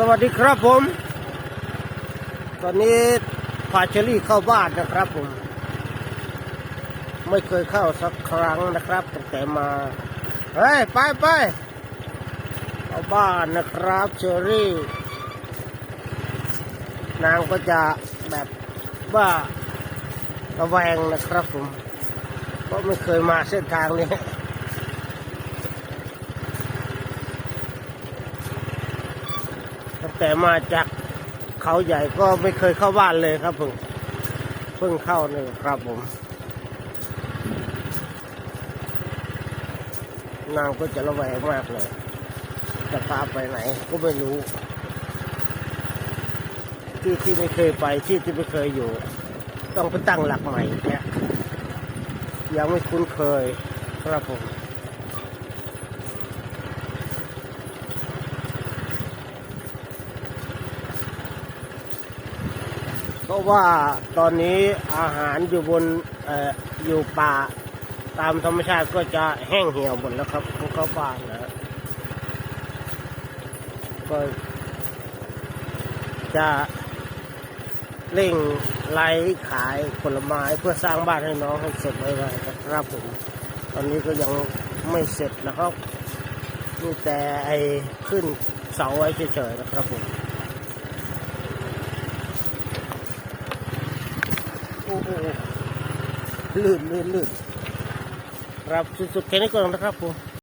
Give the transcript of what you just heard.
สวัสดีครับผม ตอนนี้พาเชอรี่เข้าบ้านนะครับผม ไม่เคยเข้าสักครั้งนะครับตั้งแต่มาเฮ้ยไปไปเข้าบ้านนะครับเชอรี่ นางก็จะแบบว่าระแวงนะครับผม เพราะไม่เคยมาเส้นทางนี้ ตั้งแต่มาจากเขาใหญ่ก็ไม่เคยเข้าบ้านเลยครับผมเพิ่งเข้านี่ครับผมนางก็จะระแวงมากเลย จะพาไปไหนก็ไม่รู้ ที่ที่ไม่เคยไปที่ที่ไม่เคยอยู่ ต้องไปตั้งหลักใหม่เนี่ยยังไม่คุ้นเคยครับผม เพราะว่าตอนนี้อาหารอยู่บนออยู่ป่าตามธรรมชาติก็จะแห้งเหี่ยวหมดแล้วครับพวกเขาบ้านะก็จะเร่งไล่ขายผลไม้เพื่อสร้างบ้านให้น้องให้เสร็จไวๆนะครับผม ตอนนี้ก็ยังไม่เสร็จนะครับมีแต่ไอ้ขึ้นเสาไว้เฉยๆนะครับผม โอ้โหลื่นลื่นลื่นครับสุดๆแค่นี้ก่อนนะครับผม